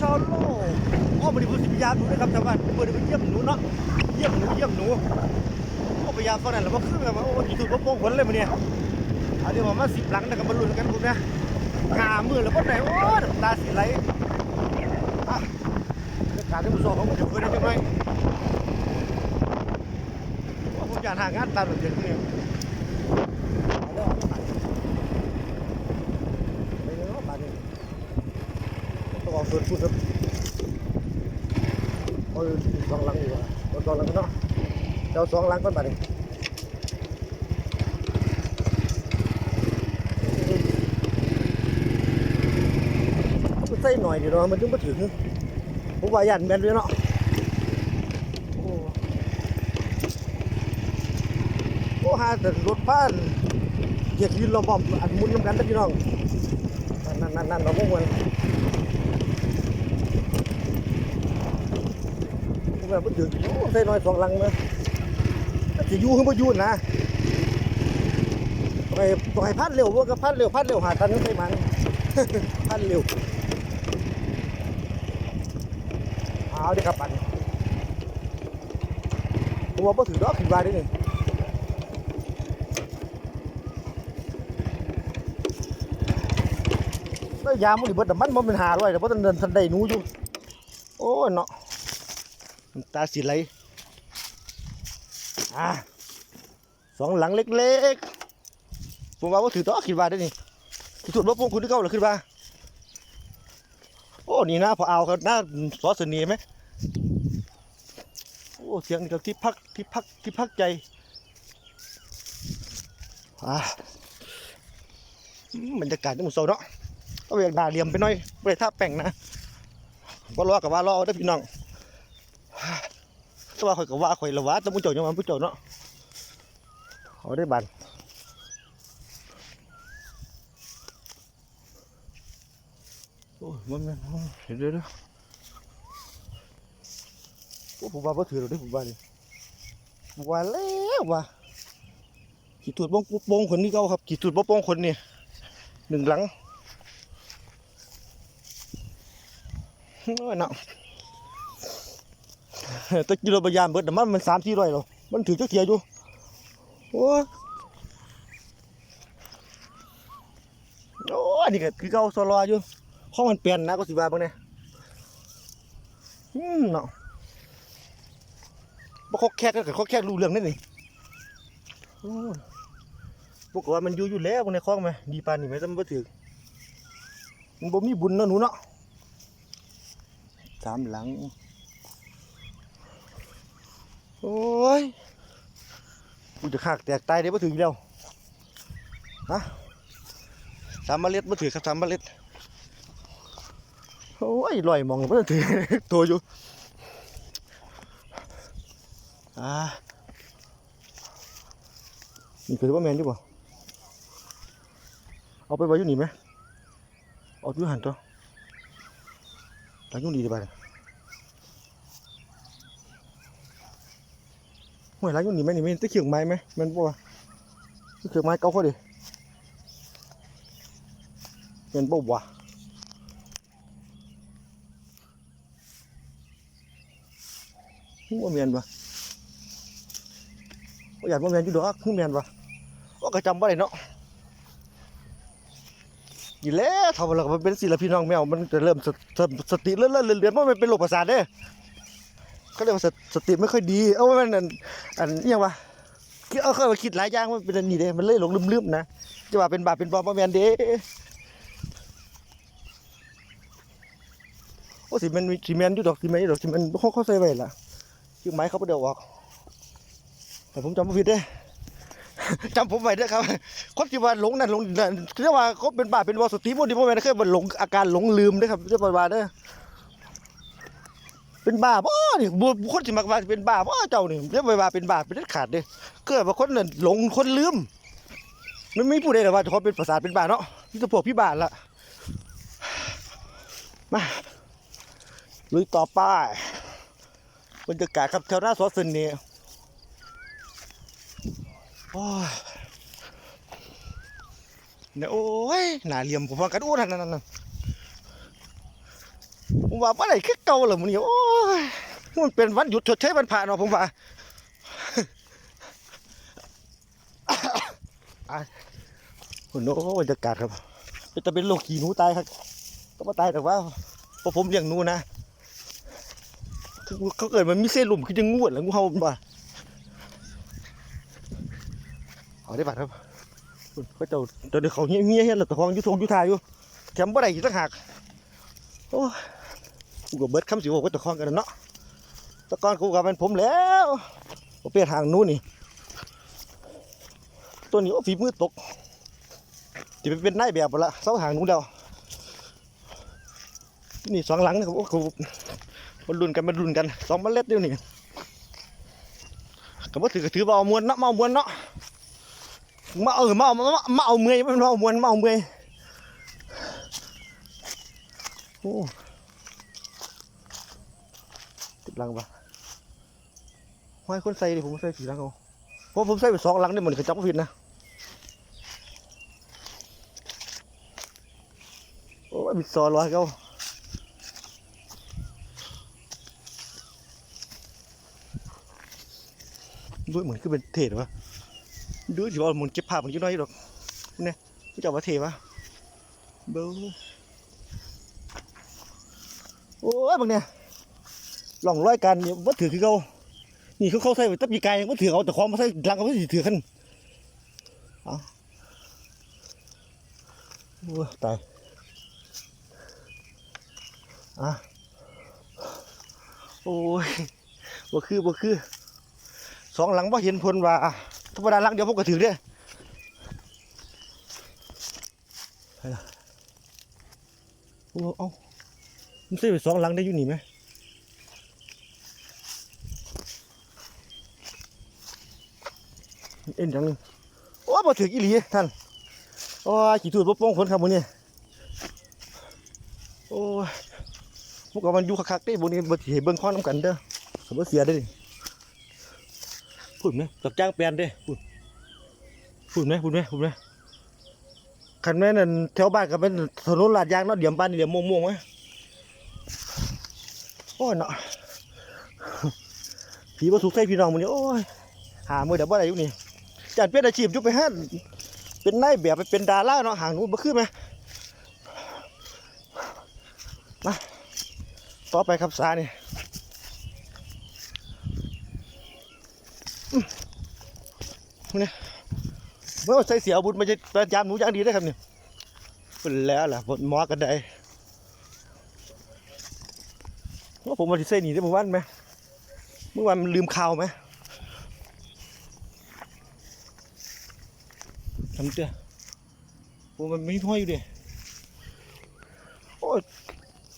ชาวโลกอ้อมาดิบุษพยานหนูนะครับชาวบ้านมาดิบุเยี่ยมหนูเนาะเยี่ยมหนูเยี่ยมหนูโอ้พยายามฟังนั่นแหละว่าคือแบบว่าโอ้ยจุดบ่โป่งผลเลยมันเนี่ยอันนี้ผมมาสิบหลังนะครับมาลุ้นกันคุณนะหามือแล้วก็ไหนโอ้ยตาสีไหลอะบรรยากาศที่ผมสอบของผมจะเพื่อนได้จังไหมว่าผมอยากหางานตามแบบเดียวกันเนี่ยเอาเด้อไปเลยเนาะบ้านนี้ ต้องออกส่วนพูดครับเอาสองหลังดีกว่าเอาสองหลังกันเนาะเจ้าสองหลังก่อนบัดนี้มันใส่หน่อยเดี๋ยวเนาะมันถึงมาถึงผมว่ายันแม่นเลยเนาะโอ้โอ้หาแต่รถผ่านเกียร์ยืนเราบอมอันมุนน้ำกันนะพี่น้องนั่นนั่นนั่นเราพวกมัน ผม แบบมันถึงโอ้ใส่น้อยสองลังนะจะอยู่ขึ้นมายู่นะไปปล่อยพัดเร็วว่าก็พัดเร็วพัดเร็วหาตันใส่มันพัดเร็วเอาดิครับปันผมว่าบ่ถือดอกขึ้นมาได้นี่แล้วยามมันนี่เบิดแต่มันบ่เป็นหาด้วยแต่บ่ทันเดินทันได้หนูอยู่โอ้ยเนาะ น้ำตาสีไหลอะสองหลังเล็กๆผมว่าว่าถือต่อคิดว่าได้นี่ที่สุดว่าพวกคุณที่เก้าหรือขึ้นมาโอ้นี่นะพอเอาเขาหน้าซอสเนีไหมโอ้เสียงนี่ก็ที่พักที่พักที่พักใจอะบรรยากาศนี่มันโซเนาะก็เวียกหนาเหลี่ยมไปหน่อยไม่ได้ท่าแป้งนะว่ารอกับว่า รอได้พี่น้อง แตัวาข่อยก็ว่าข่อยละว่าแต่มุ้งเจ้ายังมามุ้งเจ้าเนาะเอาได้บันโอ้ยมันมันเห็นเด้อเด้อโอ้ผมว่าบ่ถือเราได้ผมว่าดิผมว่าแล้วว่าขีดตูดบ้องโป่งคนนี้เก่าครับขีดตูดบ้องโป่งคนนี่หนึ่งหลังน้อยเนาะ ตะกี้เราพยายามเบิดแต่มันมันสามสี่ร้อยหรอมันถือเจ้าเทียอยู่โอ้โอ้อันนี้ก็คือเก่าโซลออยู่ข้อมันเปลี่ยนนะก็สิว่าเบิ่งเนี่ยอืมเนาะบ่คอกแคกก็คอกแคกรู้เรื่องนั่นนี่โอ้ยบอกว่ามันอยู่อยู่แล้วพวกในคลองไหมดีปานนี่ไหมแต่มันบ่ถือมันบ่มีบุญเนาะหนูเนาะสามหลัง โอ้ยกูจะขากแตกตายได้มาถึงอีกแล้วฮะสามเมล็ดมาถือครับสามเมล็ดโอ้ยลอยมองมันถือตัวอยู่อ่านี่คือว่าแมนดีกว่เอาไปไว้อยู่นี่ไหมเอาอยู่หันตัวหลังอยู่ดีดีไป ห่วยร้านอยู่นี่ไหมนี่ไหมตะเขียงไม้ไหมมันบ่วะตะเขียงไม้เก่าเขาดิเป็นบ่วะว่าเมียนปะว่าอยากว่าเมียนอยู่ดอกคือเมียนปะว่าก็จำว่าอะได้เนาะอยู่แล้วทำอะไรก็มันเป็นศิลปินน้องแมวมันจะเริ่มสติเลื่อนเลื่อนเลื่อนเพราะมันเป็นโรคประสาทเด้ เขาเรียกว่าสติไม่ค่อยดีเอ้ามันอันอันยังวะเอาเคยมาคิดหลายอย่างมันเป็นอันนี้เด้มันเลยหลงลืมๆนะจะว่าเป็นบาปเป็นบอมบ่แม่นเด้โอ้สิแมันมีสิแมนอยู่ดอกสิแมนอยู่ดอกสิแมนเขาเขาใส่ไว้ล่ะชื่อไม้เขาบ่ได้เอออกแต่ผมจำบ่ผิดเด้จำผมไว้ด้อครับคนที่ว่าหลงนั่นหลงนั่นเรียกว่าเขาเป็นบาปเป็นบอสติบ่ดีบ่แม่นเคยบ่หลงอาการหลงลืมเด้ครับเรียกว่าเด้อ เป็นบ้าบ่นี่บุคนสิมักว่าเป็นบ้าบ่เจ้านี่เรียกว่าเป็นบ้าเป็นเด็ดขาดเด้เกิดว่าคนนั้นหลงคนลืมมันไม่มีผู้ใดหรอกว่าเขาเป็นประสาทเป็นบ้าเนาะนี่จะพวกพี่บ้านละมาลุยต่อไปบรรยากาศครับแถวหน้าสวนสนนี่โอ้ยเนี่ยโอ้ยหนาเหลี่ยมผมว่ากันโอ้นั่นนั่นนั่น ผมว่าว่าไหนคือเก่าเหรอมันนี่โอ้ยมันเป็นวันหยุดชดใช้วันผ่านเนาะผมว่าอะคุณโอ้บรรยากาศครับเป็นจะเป็นโรคขี้หนูตายครับก็มาตายแต่ว่าพราะผมเลี้ยงหนูนะเขาเกิดมันมีเส้นหลุมคือจะงวดแล้วงูเห่ามันว่าเอาได้บัตรครับคุณเขาเจ้าเดี๋ยวเขาเงี้ยเงี้ยๆแล้วตะคองยุทงยุทาอยู่แถมบ่ได้อีกต่างหากโอ้ กูกับเบิร์ดคำสิบอกว่าตะคองกันเนาะตะกอนกูกับเป็นผมแล้วผมเปลี่ยนทางนู้นนี่ตัวนี้โอ้ฝีมือตกจะไปเป็นนายแบบหมดละเสาหางนู้นแล้วนี่สองหลังนะครับโอ้โหมันรุนกันมันรุนกันสองเมล็ดเดียวนี่ก็บ่ถือก็ถือว่าเอามวนเนาะมาเอามวนเนาะมาเออมาเอามาเอาเมื่อยไม่มาเอามวนมาเอาเมื่อยโอ้ ติดหลังปะห้อยคนใส่ดิผมใส่สีหลังเอาเพราะผมใส่ไปสองลังนี่เหมันกระจับผิดนะโอ้ยมีซอร้อยเขาด้วยเหมือนคือเป็นเทศวะดูสิว่ามันเก็บภาพมันยุ่น้อยหรอกเนี่ยไม่จับว่าเทวะเบ้อโอ้ยบางเนี่ย หล่องร้อยกันว่าถือคือเขานี่เขาเข้าใส่ไว้ตับปีกายยังไม่ถือเอาแต่ของมมาใส่หลังก็ไม่ถือกันเอาตายอะโอ้ยบ่คือบ่คือสองหลังบ่เห็นผลว่าธรรมดาหลังเดียวผมก็ถือเด้ไปล่ะโอ้เอามันใส่ไปสองหลังได้อยู่นี่ไหม เอ็นจังโอ้บ่ถึกอีหลีท่านโอ้ยขี่ถูดบ่ป้งคนครับมื้อนี้โอ้ยพวกกับมันอยู่คักๆเด้บ่นี้บ่สิให้เบิ่งข้อน้ำกันเด้อก็บ่เสียเด้อนี่พูดไหมกับจ้างแปลนเด้พูดพูดไหมพูดไหมพูดไหมคันแม่นั่นแถวบ้านก็เป็นถนนลาดยางเนาะเดี๋ยวบ้านเดี๋ยวม่วงๆไหมโอ้ยเนาะผีบ่สุกใส่พี่น้องมื้อนี้โอ้ยหามือเดี๋ยวบ่ได้อยู่นี่ จัดเป็นอาชีพยุบไปฮั่นเป็นนายแบบไปเป็นดาราเนาะห่างนู้นบ่คือไหมมาต่อไปครับสานี่อื้อนี่เมื่อใส่เสียอาวุธมันจะพยายามหนูอย่างดีได้ครับเนี่ยเป็นแล้วล่ะบนหมอกันได้ว่าผมมาที่ใส่หนีได้เมื่อวานไหมเมื่อวานมันลืมข่าวไหม ทำเจ้าโอ้มันไม่ห้อยอยู่ดิโอ้ย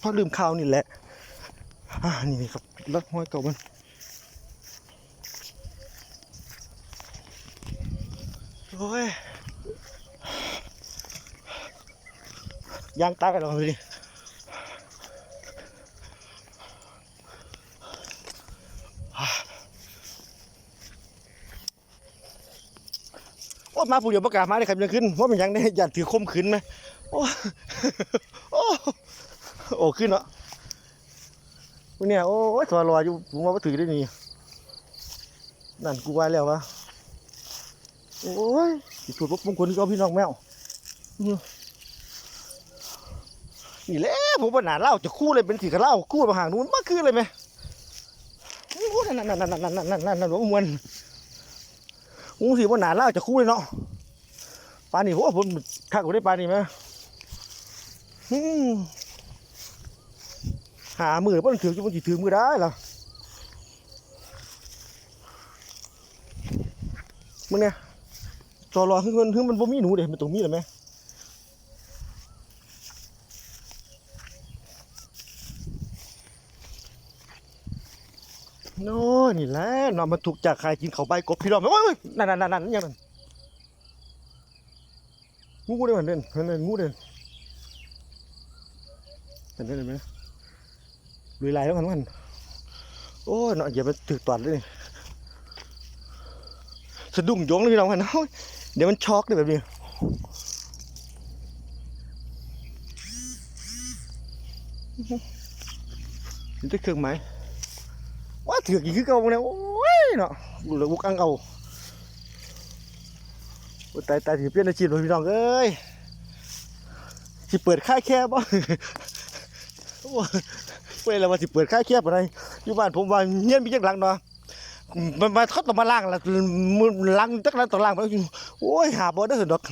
พอลืมข้าวนี่แหละ อ่า นี่ครับลักห้อยเก่ามันโอ้ยยางตากันเราเลยโอ้ย มาผู้เดียวประกาศมาได้ครับยังขึ้นว่ามันยังได้อยากถือคมขึ้นไหมโอ้โอ้ขึ้นเนาะวันเนี้ยโอ้ยตัวลอยอยู่ผมว่าถือได้นี่นั่นกูว่าแล้ววะโอ้ยสิถูกมงคลก็พี่น้องแมวนี่แหละผมว่าหนาเล่าจะคู่เลยเป็นสีกระเล่าคู่มาห่างนู้นมาคือเลยไหมโอ้นั่นนั่นนั่นนั่นนั่นนั่นนั่นนั่นมวน งูสิว่าหนาเล่าจะคู่เลยเนาะปลานี่ผมว่าผมข้ากูได้ปลานี่ไหมอืมหามือป้นถือจะมันถือมือได้เหรอมึงเนี่ยจอรอขึ้นเงินขึ้นมันบ่มีหนูเด็มันตรงนี้เลยไหม น่นี่แหละนอนมันถูกจากใครกินเขาใบกบพี่น้องโอ้ยนั่นนั่นนั่นนั่นยังนั่นงูเด่นเด่นเด่นงูเด่นเห็นได้ไหมลุยลายแล้วกันกันโอ้ยเนาะอย่าไปถือตอดเลยสะดุ้งโยงเลยพี่น้องกันโอ้ยเดี๋ยวมันช็อกเลยแบบนี้นี่จะเครื่องไหม ถือกอีกคือเก่าเนี่ยโอ้ยเนาะดูเลยบุกอังเอาตายตายถือเปลี่ยนอาชีพเลยพี่น้องเอ้ยสิเปิดค่ายแคบบ่โอ้ยเปิดแล้วว่าสิเปิดค่ายแคบอะไรอยู่บ้านผมว่าเงี้ยมีจักหลังเนาะมันมาเขาต้องมาล้างละมือล้างจักหลังต้องล้างไปโอ้ยหาบ่ได้สุดดอก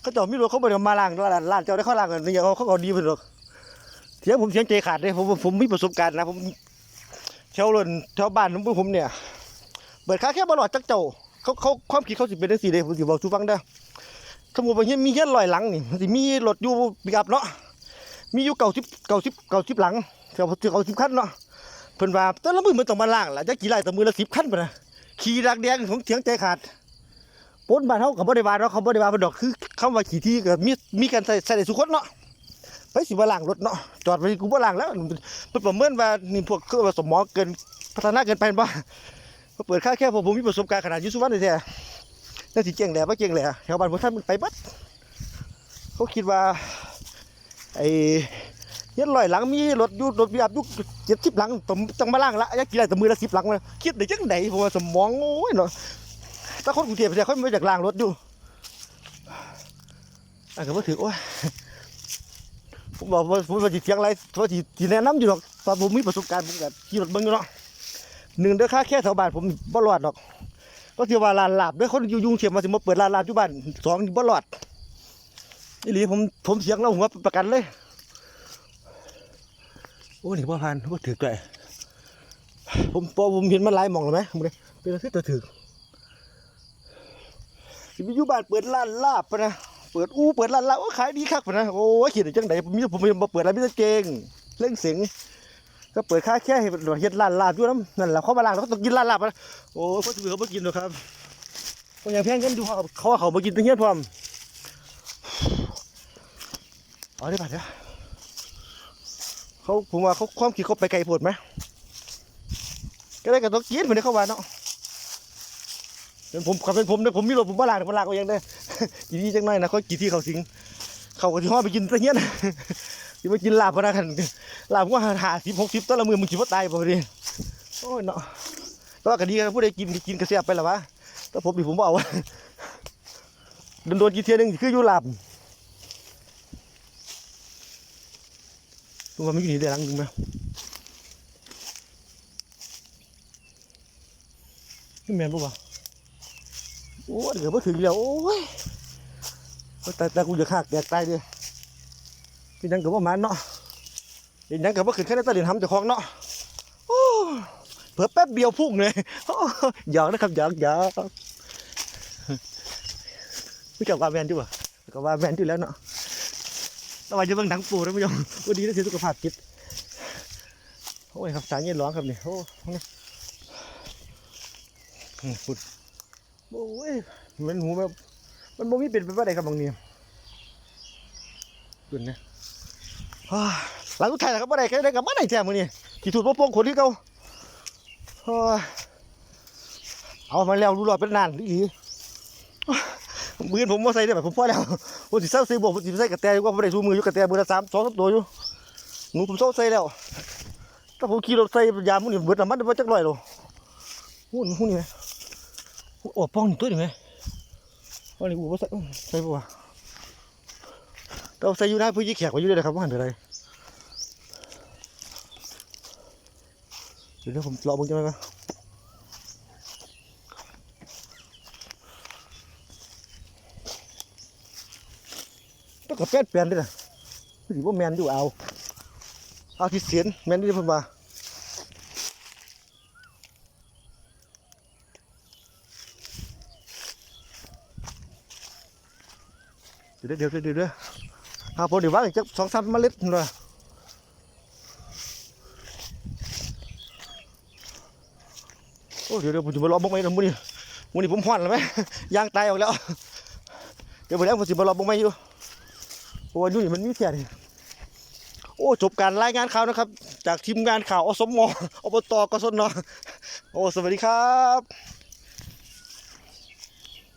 เขาจ้ามีรถเขาบ่ได้มาล้างด้วยร้านเจ้าได้เขาล้างกันนี่เขาเขาดีเพิ่นดอกเสียงผมเสียงใจขาดเลยผมผมมีประสบการณ์นะผม ถวรถแถวบ้านของผมเนี่ยเปิดค้าแค่บ่หลอดจักเจ้าเขาเขาความคิดเขาสิเป็นจังซี่เด้ผมสิบอกสู่ฟังเด้อสมมุติว่าเฮียมีเฮียนลอยหลังนี่มันสิมีรถอยู่ปิกอัพเนาะมีอยู่90 90 90หลังแถวเก้าสิบคันเนาะเพิ่นว่าแต่ละมือมันต้องมาล้างล่ะจักกี่ไร่ต่มือละ10คันพุ่นน่ะขี่ดักแดงผมเถียงใจขาดปนบ้านเขากับบริวารเนาะเขาบริวารเป็นดอกคือคำว่าขี่ที่ก็มีมีการใส่ใส่สุขคนเนาะ ไปสิบ่ล้างรถเนาะจอดไปกูบ่ล้างแล้วมันประเมินว่านี่พวกคือว่าสมองเกินพัฒนาเกินไปบ่าเปิดค่าแค่ผมมีประสบการณ์ขนาดยุสุวรรณเลยแท้นั่นสิเก่งแหล่บ่เก่งแหล่แถวบ้านผมท่านมันไปบัดเขาคิดว่าไอ้เฮ็ดลอยหลังมีรถอยู่รถมีอับอยู่70หลังต้องต้งมาล้างละอยากกี่ไรแต่มือละ10หลังมาคิดได้จังได๋ผมว่าสมองโอ้ยเนาะถ้าคนกรุงเทพเนี่ยเขาไม่จากล่างรถอยู่อะก็ถือโอ้ย ผมบอกว่าผมว่าสิเถียงไรว่าสิสิแนะนำอยู่หรอกตอนผมมีประสบการณ์ผมก็ขี่รถเบิ่งอยู่เนาะหนึ่งเด้อค่าแค่แถวบ้านผมบ่รอดหรอก ก็เที่ว่าร้านลาบเด้อคนอยู่ยุงเทียมมาสิมาเปิดร้านลาบอยู่บ้านสองบ่รอดนี่หลีผมผมเสียงแล้วหัวประกันเลยโอ้นี่บ่ผ่านบ่ถือด้วยผมพอผมเห็นมันหลายหม่องแล้วไหมผมเลยเป็นอะไรที่ตัวถือสิมีอยู่บ้านเปิดร้านลาบปะนะ เปิดอู้เปิดร้านลาบโอ้ขายดีคักปะนะโอ้ยคิดได้จังไดมีผมมาเปิดร้านมิตรเจงเล่งเสียงก็เปิดค่าแค่ให้เฮ็ดร้านลาบอยู่น้ำนั่นแหละเขามาล้างแล้วก็ต้องกินร้านลาบนะโอ้ยเขาถือเขาไม่กินหรอกครับคนอย่างแพงกันดูเขาเขาเขามากินตั้งเงี้ยพร้อมเอาได้ป่ะเดี๋ยวเขาผมว่าเขาความคิดเขาไปไกลโพดไหมก็ได้ก็ต้องกินเหมือนเขาว่าเนาะเป็นผมขับเป็นผมเนี่ยผมมีรถผมมาลากผมลากเอาเองเด้ กี่ที่จังหน่อยนะเขากี่ที่เขาสิง เขาก็ที่ห้อไปกินตะเงี้ยนะที่มากินลาบพนักกันลาบก็หาสิบหกสิบต้นละมือมึงคิดว่าตายบ่ดิโอ้ยเนาะแตัวก็ดีกันผู้ใดกินกินกระเสียบไปหรอวะแต่ผมดิผมบอกว่าโดนโดนเทียหนึงคืออยู่ลาบตัวมันอยู่นี่ได้หลังจริงไหมนี่แมนปะวะ โอ้ยเดี๋ยวมาถึงแล้วโอ้ยแต่แต่กูจะขากแตกตายดิเป็นยังกับว่ามันเนาะเป็นยังกับว่าขึ้นแค่นั้นตะเลียนทำจะคลองเนาะโอ้เผื่อแป๊บเดียวพุ่งเลยหยอกนะครับหยอกหยอกไม่กับว่าแมนด้วยกับว่าแมนด้วยแล้วเนาะระว่างจะเบิ่งหนังปูนะผู้ชมวันนี้ได้เสียสุขภาพจิตโอ้ยครับสายเงี้ยร้องครับเนี่ยโอ้ยอืมพู โอ้ยมันหูแบบมันบ่มีเป็นไปว่าใดครับบางเนี่ยดุนนะอ้าหลังสุดท้ายแล้วครับว่าใดก็ได้กับว่าใดแท้มือนี่ที่ถูดบ่โป่งขนที่เก่าโอ้ยเอามาแล้วรู้รอดเป็นนานดีมือผมมาใส่ได้แบบผมพอแล้วผมสิเศร้าใส่บวกผมสิใส่กระแตอยู่ก็บ่ได้สู้มืออยู่กระแตมือละสามสองสามตัวอยู่หนูผมเศร้าใส่แล้วถ้าผมขี่รถใส่ยามมันนี่เบิดน้ำมันได้บ่จักร้อยโลหุ่นหุ่นนี่ ไหมโอ้ป้องนี่ตัวนี่ไหมป้องนี่กูว่าใส่ใส่ปะวะเราใส่อยู่นะพื้นที่แขกไว้อยู่เลยนะครับว่าหันไปเลยเดี๋ยวผมรอมึงจะไหมครับต้องกับแป้นเปลี่ยนด้วยนะไม่ถือว่าแมนอยู่เอาเอาที่เสียนแมนที่เพิ่นมา เดี๋ยวเดี๋ยวเดี๋ยวเดี๋ยวเดี๋ยวเอาพอเดี๋ยวว่าอีกจักสองสามเมล็ดหน่อยโอ้เดี๋ยวเดี๋ยวผมจะมารอบ้งไหมนะมื้อนี้มื้อนี้ผมหวานแล้วไหมยางตายออกแล้ว เดี๋ยวไปแล้วผมจะมารอบ้งไหมอยู่เพราะว่าอยู่นี่มันมีเสียนี่โอ้จบการรายงานข่าวนะครับ จากทีมงานข่าวอสมอบตกสนโอ้สวัสดีครับ